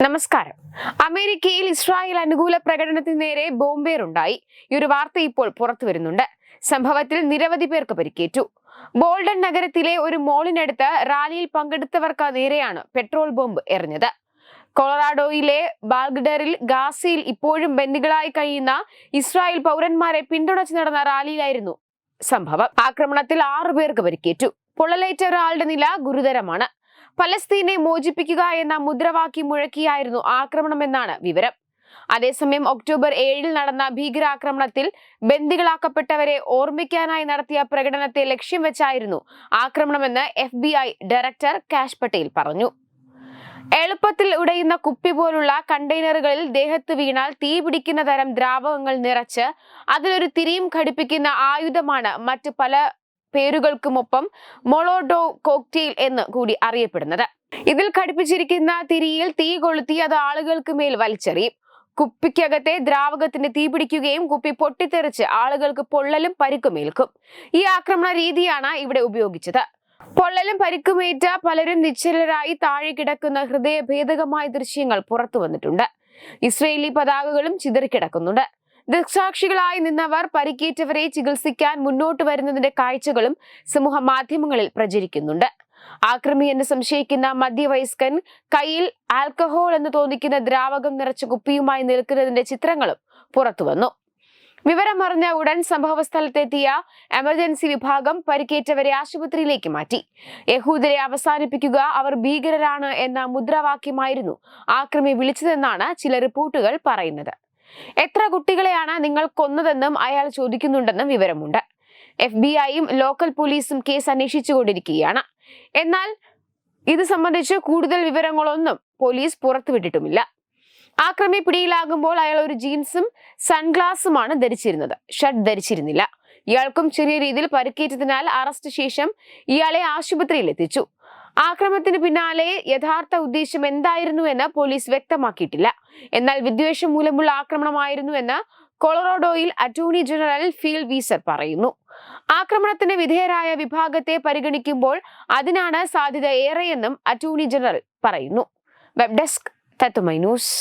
നമസ്കാരം. അമേരിക്കയിൽ ഇസ്രായേൽ അനുകൂല പ്രകടനത്തിന് നേരെ ബോംബേറുണ്ടായി. ഈ ഒരു വാർത്ത ഇപ്പോൾ പുറത്തു വരുന്നുണ്ട്. സംഭവത്തിൽ നിരവധി പേർക്ക് പരിക്കേറ്റു. ബോൾഡൻ നഗരത്തിലെ ഒരു മോളിനടുത്ത് റാലിയിൽ പങ്കെടുത്തവർക്ക് നേരെയാണ് പെട്രോൾ ബോംബ് എറിഞ്ഞത്. കൊളറാഡോയിലെ ബാൽഗഡറിൽ ഗാസയിൽ ഇപ്പോഴും ബന്ദികളായി കഴിയുന്ന ഇസ്രായേൽ പൗരന്മാരെ പിന്തുണച്ച് നടന്ന റാലിയിലായിരുന്നു സംഭവം. ആക്രമണത്തിൽ ആറു പേർക്ക് പരിക്കേറ്റു. പൊള്ളലേറ്റ ഒരാളുടെ നില ഗുരുതരമാണ്. ഫലസ്തീനെ മോചിപ്പിക്കുക എന്ന മുദ്രാവാക്യം മുഴക്കിയായിരുന്നു ആക്രമണമെന്നാണ് വിവരം. അതേസമയം ഒക്ടോബർ ഏഴിൽ നടന്ന ഭീകരാക്രമണത്തിൽ ബന്ദികളാക്കപ്പെട്ടവരെ ഓർമ്മിക്കാനായി നടത്തിയ പ്രകടനത്തെ ലക്ഷ്യം വെച്ചായിരുന്നു ആക്രമണമെന്ന് എഫ് ഡയറക്ടർ കാഷ് പട്ടേൽ പറഞ്ഞു. എളുപ്പത്തിൽ ഉടയുന്ന കുപ്പി പോലുള്ള കണ്ടെയ്നറുകളിൽ ദേഹത്ത് വീണാൽ തീ പിടിക്കുന്ന തരം ദ്രാവകങ്ങൾ നിറച്ച് അതിലൊരു തിരിയും ഘടിപ്പിക്കുന്ന ആയുധമാണ് മറ്റ് പല പേരുകൾക്കുമൊപ്പം മൊളോഡോ കോക്ടെയിൽ എന്ന് കൂടി അറിയപ്പെടുന്നത്. ഇതിൽ ഘടിപ്പിച്ചിരിക്കുന്ന തിരിയിൽ തീ കൊളുത്തി അത് ആളുകൾക്ക് മേൽ വലിച്ചെറിയും കുപ്പിക്കകത്തെ ദ്രാവകത്തിന് തീ പിടിക്കുകയും കുപ്പി പൊട്ടിത്തെറിച്ച് ആളുകൾക്ക് പൊള്ളലും പരിക്കുമേൽക്കും. ഈ ആക്രമണ രീതിയാണ് ഇവിടെ ഉപയോഗിച്ചത്. പൊള്ളലും പരിക്കുമേറ്റ പലരും നിശ്ചലരായി താഴെ കിടക്കുന്ന ഹൃദയഭേദകമായ ദൃശ്യങ്ങൾ പുറത്തു വന്നിട്ടുണ്ട്. ഇസ്രയേലി പതാകകളും ചിതറിക്കിടക്കുന്നുണ്ട്. ദൃക്സാക്ഷികളായി നിന്നവർ പരിക്കേറ്റവരെ ചികിത്സിക്കാൻ മുന്നോട്ട് വരുന്നതിന്റെ കാഴ്ചകളും സമൂഹ മാധ്യമങ്ങളിൽ പ്രചരിക്കുന്നുണ്ട്. ആക്രമി എന്ന് സംശയിക്കുന്ന മധ്യവയസ്കൻ കയ്യിൽ ആൽക്കഹോൾ എന്ന് തോന്നിക്കുന്ന ദ്രാവകം നിറച്ച കുപ്പിയുമായി നിൽക്കുന്നതിന്റെ ചിത്രങ്ങളും പുറത്തുവന്നു വിവരമറിഞ്ഞ ഉടൻ സംഭവ സ്ഥലത്തെത്തിയ എമർജൻസി വിഭാഗം പരിക്കേറ്റവരെ ആശുപത്രിയിലേക്ക് മാറ്റി. യഹൂദരെ അവസാനിപ്പിക്കുക അവർ ഭീകരരാണ് എന്ന മുദ്രാവാക്യമായിരുന്നു ആക്രമി വിളിച്ചതെന്നാണ് ചില റിപ്പോർട്ടുകൾ പറയുന്നത്. എത്ര കുട്ടികളെയാണ് നിങ്ങൾ കൊന്നതെന്നും അയാൾ ചോദിക്കുന്നുണ്ടെന്നും വിവരമുണ്ട്. എഫ് ബി ഐയും ലോക്കൽ പോലീസും കേസ് അന്വേഷിച്ചുകൊണ്ടിരിക്കുകയാണ്. എന്നാൽ ഇത് സംബന്ധിച്ച് കൂടുതൽ വിവരങ്ങളൊന്നും പോലീസ് പുറത്തുവിട്ടിട്ടുമില്ല. ആക്രമി പിടിയിലാകുമ്പോൾ അയാൾ ഒരു ജീൻസും സൺഗ്ലാസുമാണ് ധരിച്ചിരുന്നത്. ഷർട്ട് ധരിച്ചിരുന്നില്ല. ഇയാൾക്കും ചെറിയ രീതിയിൽ പരിക്കേറ്റതിനാൽ അറസ്റ്റ് ശേഷം ഇയാളെ ആശുപത്രിയിൽ എത്തിച്ചു ആക്രമണത്തിന് പിന്നാലെ യഥാർത്ഥ ഉദ്ദേശം എന്തായിരുന്നു എന്ന് പോലീസ് വ്യക്തമാക്കിയിട്ടില്ല. എന്നാൽ വിദ്വേഷം മൂലമുള്ള ആക്രമണമായിരുന്നു എന്ന് കൊളറോഡോയിൽ അറ്റോർണി ജനറൽ ഫീൽ വീസർ പറയുന്നു. ആക്രമണത്തിന് വിധേയരായ വിഭാഗത്തെ പരിഗണിക്കുമ്പോൾ അതിനാണ് സാധ്യത ഏറെയെന്നും അറ്റോർണി ജനറൽ പറയുന്നു. വെബ് ഡെസ്ക് തത്തുമൈ ന്യൂസ്.